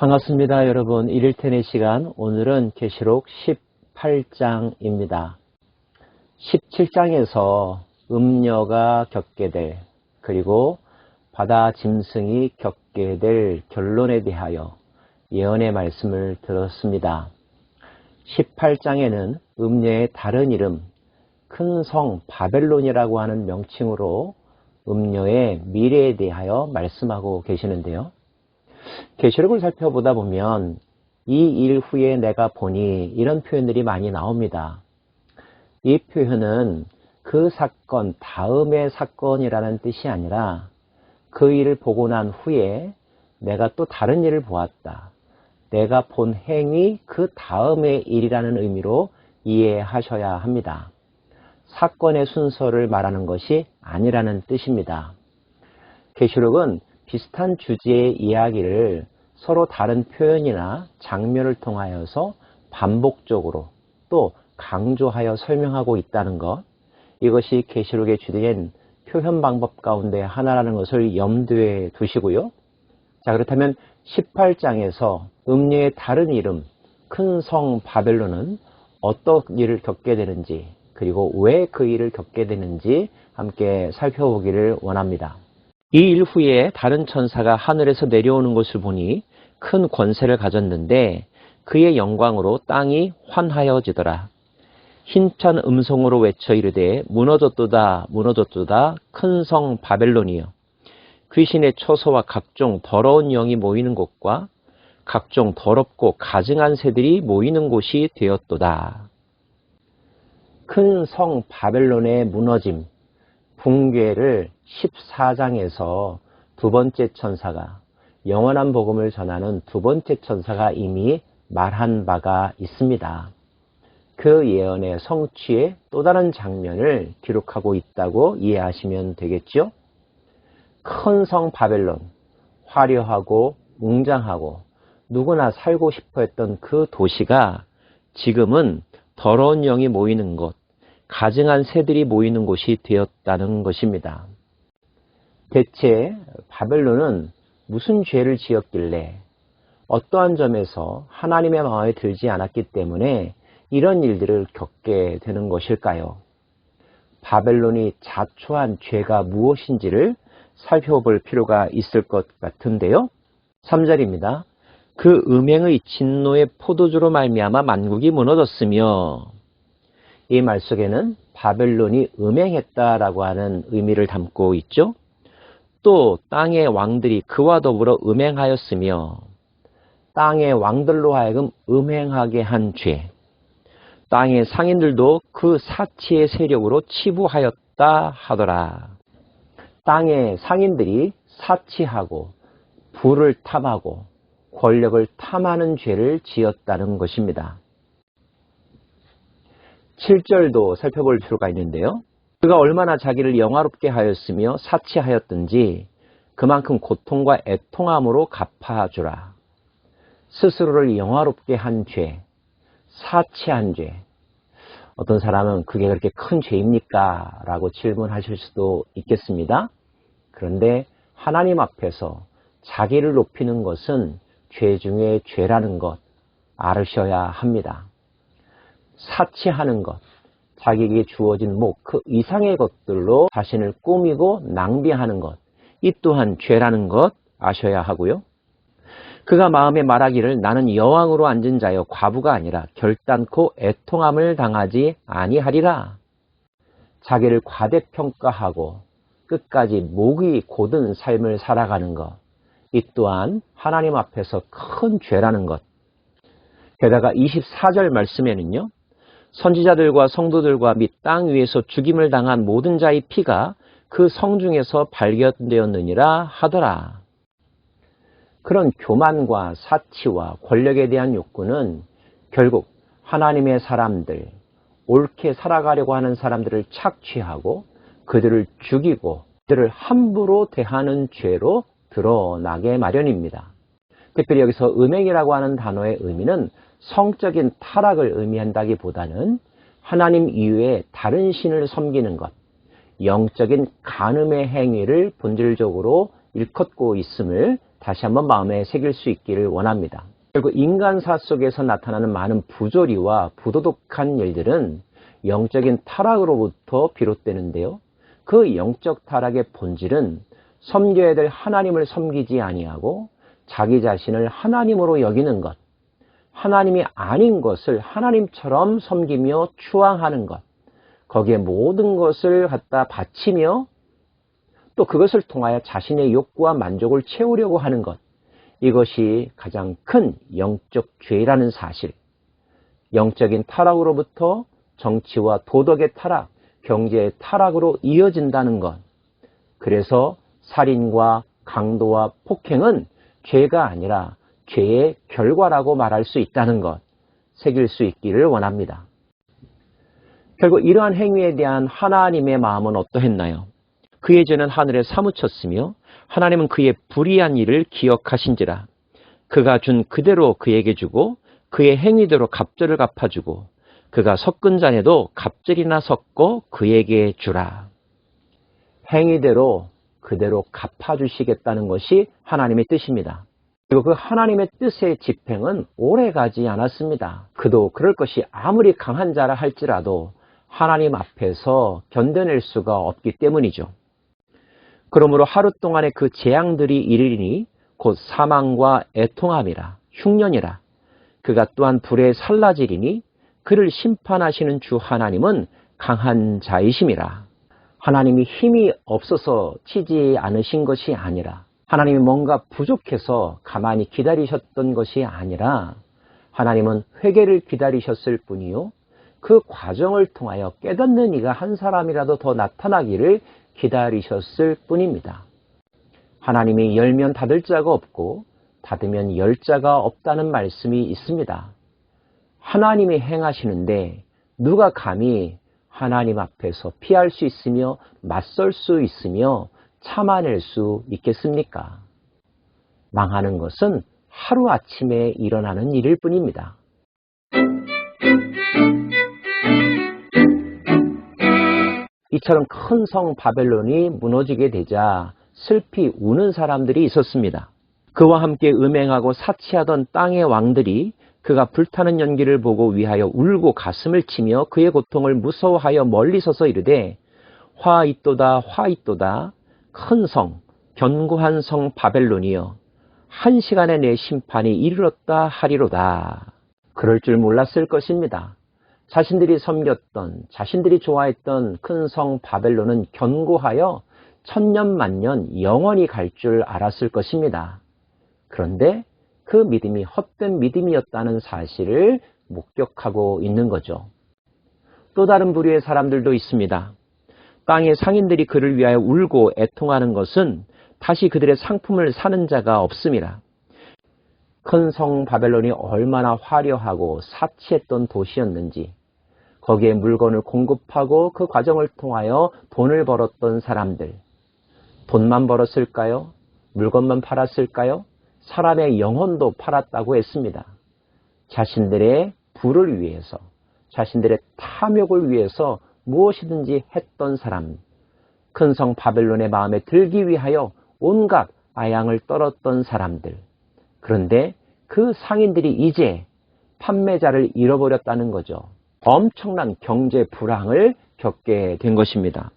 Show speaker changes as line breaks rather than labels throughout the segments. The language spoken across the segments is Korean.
반갑습니다. 여러분. 1일텐의 시간. 오늘은 계시록 18장입니다. 17장에서 음녀가 겪게 될 그리고 바다 짐승이 겪게 될 결론에 대하여 예언의 말씀을 들었습니다. 18장에는 음녀의 다른 이름 큰 성 바벨론이라고 하는 명칭으로 음녀의 미래에 대하여 말씀하고 계시는데요. 계시록을 살펴보다 보면 이 일 후에 내가 보니 이런 표현들이 많이 나옵니다. 이 표현은 그 사건 다음의 사건이라는 뜻이 아니라 그 일을 보고 난 후에 내가 또 다른 일을 보았다. 내가 본 행위 그 다음의 일이라는 의미로 이해하셔야 합니다. 사건의 순서를 말하는 것이 아니라는 뜻입니다. 계시록은 비슷한 주제의 이야기를 서로 다른 표현이나 장면을 통하여서 반복적으로 또 강조하여 설명하고 있다는 것 이것이 계시록의 주된 표현 방법 가운데 하나라는 것을 염두에 두시고요. 자 그렇다면 18장에서 음녀의 다른 이름 큰 성 바벨론은 어떤 일을 겪게 되는지 그리고 왜 그 일을 겪게 되는지 함께 살펴보기를 원합니다. 이 일 후에 다른 천사가 하늘에서 내려오는 것을 보니 큰 권세를 가졌는데 그의 영광으로 땅이 환하여지더라. 힘찬 음성으로 외쳐 이르되 무너졌도다 무너졌도다 큰 성 바벨론이여 귀신의 처소와 각종 더러운 영이 모이는 곳과 각종 더럽고 가증한 새들이 모이는 곳이 되었도다. 큰 성 바벨론의 무너짐, 붕괴를 14장에서 두 번째 천사가 영원한 복음을 전하는 두 번째 천사가 이미 말한 바가 있습니다. 그 예언의 성취의 또 다른 장면을 기록하고 있다고 이해하시면 되겠죠? 큰 성 바벨론, 화려하고 웅장하고 누구나 살고 싶어 했던 그 도시가 지금은 더러운 영이 모이는 곳, 가증한 새들이 모이는 곳이 되었다는 것입니다. 대체 바벨론은 무슨 죄를 지었길래 어떠한 점에서 하나님의 마음에 들지 않았기 때문에 이런 일들을 겪게 되는 것일까요? 바벨론이 자초한 죄가 무엇인지를 살펴볼 필요가 있을 것 같은데요. 3절입니다. 그 음행의 진노의 포도주로 말미암아 만국이 무너졌으며 이 말 속에는 바벨론이 음행했다라고 하는 의미를 담고 있죠. 또 땅의 왕들이 그와 더불어 음행하였으며 땅의 왕들로 하여금 음행하게 한 죄. 땅의 상인들도 그 사치의 세력으로 치부하였다 하더라. 땅의 상인들이 사치하고 부를 탐하고 권력을 탐하는 죄를 지었다는 것입니다. 7절도 살펴볼 필요가 있는데요. 그가 얼마나 자기를 영화롭게 하였으며 사치하였든지 그만큼 고통과 애통함으로 갚아주라. 스스로를 영화롭게 한 죄, 사치한 죄. 어떤 사람은 그게 그렇게 큰 죄입니까? 라고 질문하실 수도 있겠습니다. 그런데 하나님 앞에서 자기를 높이는 것은 죄 중에 죄라는 것 알으셔야 합니다. 사치하는 것, 자기에게 주어진 목, 그 이상의 것들로 자신을 꾸미고 낭비하는 것, 이 또한 죄라는 것 아셔야 하고요. 그가 마음에 말하기를 나는 여왕으로 앉은 자여 과부가 아니라 결단코 애통함을 당하지 아니하리라. 자기를 과대평가하고 끝까지 목이 고든 삶을 살아가는 것, 이 또한 하나님 앞에서 큰 죄라는 것. 게다가 24절 말씀에는요, 선지자들과 성도들과 및 땅 위에서 죽임을 당한 모든 자의 피가 그 성 중에서 발견되었느니라 하더라. 그런 교만과 사치와 권력에 대한 욕구는 결국 하나님의 사람들, 옳게 살아가려고 하는 사람들을 착취하고 그들을 죽이고 그들을 함부로 대하는 죄로 드러나게 마련입니다. 특별히 여기서 음행이라고 하는 단어의 의미는 성적인 타락을 의미한다기보다는 하나님 이외에 다른 신을 섬기는 것, 영적인 간음의 행위를 본질적으로 일컫고 있음을 다시 한번 마음에 새길 수 있기를 원합니다. 결국 인간사 속에서 나타나는 많은 부조리와 부도덕한 일들은 영적인 타락으로부터 비롯되는데요. 그 영적 타락의 본질은 섬겨야 될 하나님을 섬기지 아니하고 자기 자신을 하나님으로 여기는 것, 하나님이 아닌 것을 하나님처럼 섬기며 추앙하는 것, 거기에 모든 것을 갖다 바치며 또 그것을 통하여 자신의 욕구와 만족을 채우려고 하는 것, 이것이 가장 큰 영적 죄라는 사실. 영적인 타락으로부터 정치와 도덕의 타락, 경제의 타락으로 이어진다는 것. 그래서 살인과 강도와 폭행은 죄가 아니라 죄의 결과라고 말할 수 있다는 것. 새길 수 있기를 원합니다. 결국 이러한 행위에 대한 하나님의 마음은 어떠했나요? 그의 죄는 하늘에 사무쳤으며 하나님은 그의 불의한 일을 기억하신지라 그가 준 그대로 그에게 주고 그의 행위대로 갑절을 갚아주고 그가 섞은 잔에도 갑절이나 섞어 그에게 주라. 행위대로 그대로 갚아주시겠다는 것이 하나님의 뜻입니다. 그리고 그 하나님의 뜻의 집행은 오래 가지 않았습니다. 그도 그럴 것이 아무리 강한 자라 할지라도 하나님 앞에서 견뎌낼 수가 없기 때문이죠. 그러므로 하루 동안의 그 재앙들이 이르리니 곧 사망과 애통함이라 흉년이라 그가 또한 불에 살라지리니 그를 심판하시는 주 하나님은 강한 자이심이라 하나님이 힘이 없어서 치지 않으신 것이 아니라 하나님이 뭔가 부족해서 가만히 기다리셨던 것이 아니라 하나님은 회개를 기다리셨을 뿐이요 그 과정을 통하여 깨닫는 이가 한 사람이라도 더 나타나기를 기다리셨을 뿐입니다. 하나님이 열면 닫을 자가 없고 닫으면 열 자가 없다는 말씀이 있습니다. 하나님이 행하시는데 누가 감히 하나님 앞에서 피할 수 있으며 맞설 수 있으며 참아낼 수 있겠습니까? 망하는 것은 하루아침에 일어나는 일일 뿐입니다. 이처럼 큰 성 바벨론이 무너지게 되자 슬피 우는 사람들이 있었습니다. 그와 함께 음행하고 사치하던 땅의 왕들이 그가 불타는 연기를 보고 위하여 울고 가슴을 치며 그의 고통을 무서워하여 멀리 서서 이르되 화 있도다 화 있도다 큰 성 견고한 성 바벨론이여 한 시간에 내 심판이 이르렀다 하리로다. 그럴 줄 몰랐을 것입니다. 자신들이 섬겼던 자신들이 좋아했던 큰 성 바벨론은 견고하여 천년 만년 영원히 갈 줄 알았을 것입니다. 그런데 그 믿음이 헛된 믿음이었다는 사실을 목격하고 있는 거죠. 또 다른 부류의 사람들도 있습니다. 땅의 상인들이 그를 위하여 울고 애통하는 것은 다시 그들의 상품을 사는 자가 없습니다. 큰 성 바벨론이 얼마나 화려하고 사치했던 도시였는지 거기에 물건을 공급하고 그 과정을 통하여 돈을 벌었던 사람들. 돈만 벌었을까요? 물건만 팔았을까요? 사람의 영혼도 팔았다고 했습니다. 자신들의 부를 위해서, 자신들의 탐욕을 위해서 무엇이든지 했던 사람. 큰 성 바벨론의 마음에 들기 위하여 온갖 아양을 떨었던 사람들. 그런데 그 상인들이 이제 판매자를 잃어버렸다는 거죠. 엄청난 경제 불황을 겪게 된 것입니다.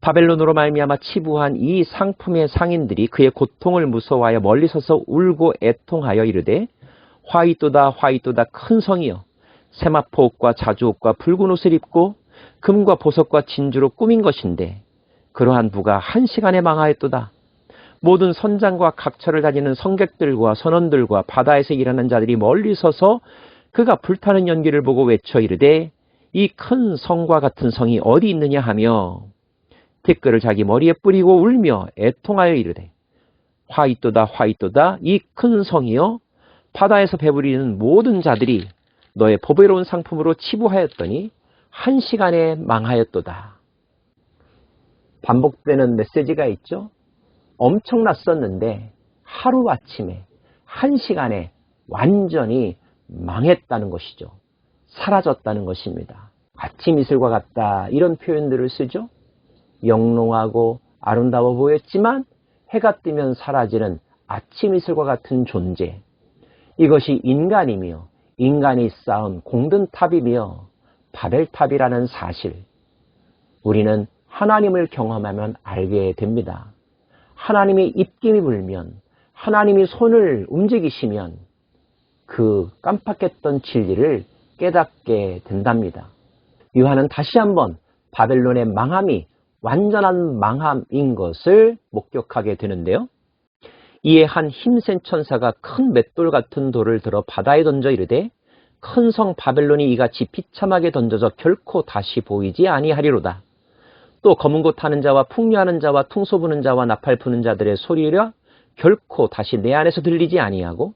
바벨론으로 말미암아 치부한 이 상품의 상인들이 그의 고통을 무서워하여 멀리 서서 울고 애통하여 이르되 화이또다 화이또다 큰 성이여 세마포 옷과 자주 옷과 붉은 옷을 입고 금과 보석과 진주로 꾸민 것인데 그러한 부가 한 시간에 망하였도다. 모든 선장과 각처를 다니는 성객들과 선원들과 바다에서 일하는 자들이 멀리 서서 그가 불타는 연기를 보고 외쳐 이르되 이 큰 성과 같은 성이 어디 있느냐 하며 댓글을 자기 머리에 뿌리고 울며 애통하여 이르되 화이또다 화이또다 이 큰 성이여 바다에서 배부리는 모든 자들이 너의 보배로운 상품으로 치부하였더니 한 시간에 망하였도다. 반복되는 메시지가 있죠. 엄청났었는데 하루아침에 한 시간에 완전히 망했다는 것이죠. 사라졌다는 것입니다. 아침 이슬과 같다 이런 표현들을 쓰죠. 영롱하고 아름다워 보였지만 해가 뜨면 사라지는 아침 이슬과 같은 존재. 이것이 인간이며 인간이 쌓은 공든탑이며 바벨탑이라는 사실. 우리는 하나님을 경험하면 알게 됩니다. 하나님의 입김이 불면 하나님이 손을 움직이시면 그 깜빡했던 진리를 깨닫게 된답니다. 요한은 다시 한번 바벨론의 망함이 완전한 망함인 것을 목격하게 되는데요. 이에 한 힘센 천사가 큰 맷돌 같은 돌을 들어 바다에 던져 이르되 큰 성 바벨론이 이같이 비참하게 던져져 결코 다시 보이지 아니하리로다. 또 검은 곳 타는 자와 풍류하는 자와 퉁소 부는 자와 나팔 부는 자들의 소리라 결코 다시 내 안에서 들리지 아니하고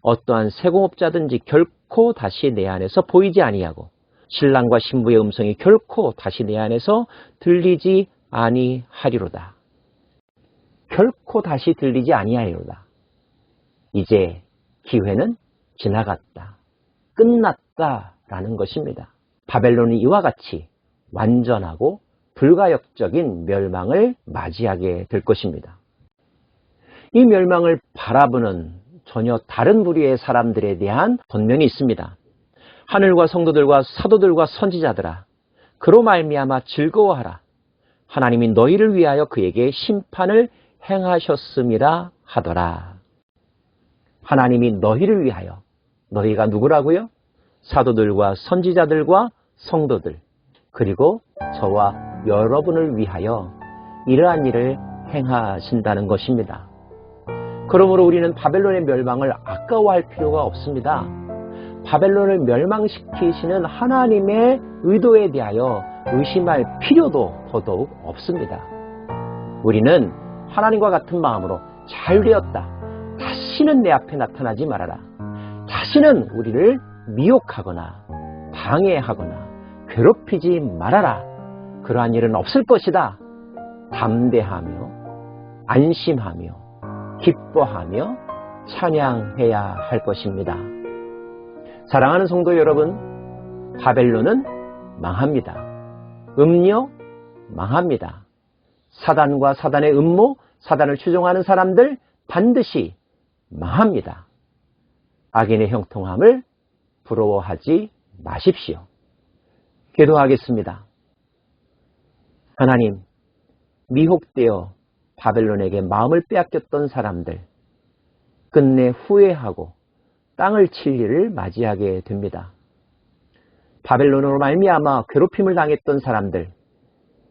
어떠한 세공업자든지 결코 다시 내 안에서 보이지 아니하고 신랑과 신부의 음성이 결코 다시 내 안에서 들리지 아니하리로다. 결코 다시 들리지 아니하리로다. 이제 기회는 지나갔다. 끝났다라는 것입니다. 바벨론이 이와 같이 완전하고 불가역적인 멸망을 맞이하게 될 것입니다. 이 멸망을 바라보는 전혀 다른 부류의 사람들에 대한 권면이 있습니다. 하늘과 성도들과 사도들과 선지자들아 그로 말미암아 즐거워하라. 하나님이 너희를 위하여 그에게 심판을 행하셨음이라 하더라. 하나님이 너희를 위하여 너희가 누구라고요? 사도들과 선지자들과 성도들 그리고 저와 여러분을 위하여 이러한 일을 행하신다는 것입니다. 그러므로 우리는 바벨론의 멸망을 아까워할 필요가 없습니다. 바벨론을 멸망시키시는 하나님의 의도에 대하여 의심할 필요도 더더욱 없습니다. 우리는 하나님과 같은 마음으로 잘 되었다. 다시는 내 앞에 나타나지 말아라. 다시는 우리를 미혹하거나 방해하거나 괴롭히지 말아라. 그러한 일은 없을 것이다. 담대하며 안심하며 기뻐하며 찬양해야 할 것입니다. 사랑하는 성도 여러분, 바벨론은 망합니다. 음료 망합니다. 사단과 사단의 음모, 사단을 추종하는 사람들 반드시 망합니다. 악인의 형통함을 부러워하지 마십시오. 기도하겠습니다. 하나님, 미혹되어 바벨론에게 마음을 빼앗겼던 사람들, 끝내 후회하고 땅을 칠 일을 맞이하게 됩니다. 바벨론으로 말미암아 괴롭힘을 당했던 사람들,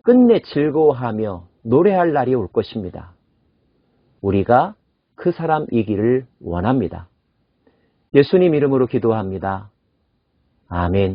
끝내 즐거워하며 노래할 날이 올 것입니다. 우리가 그 사람이기를 원합니다. 예수님 이름으로 기도합니다. 아멘.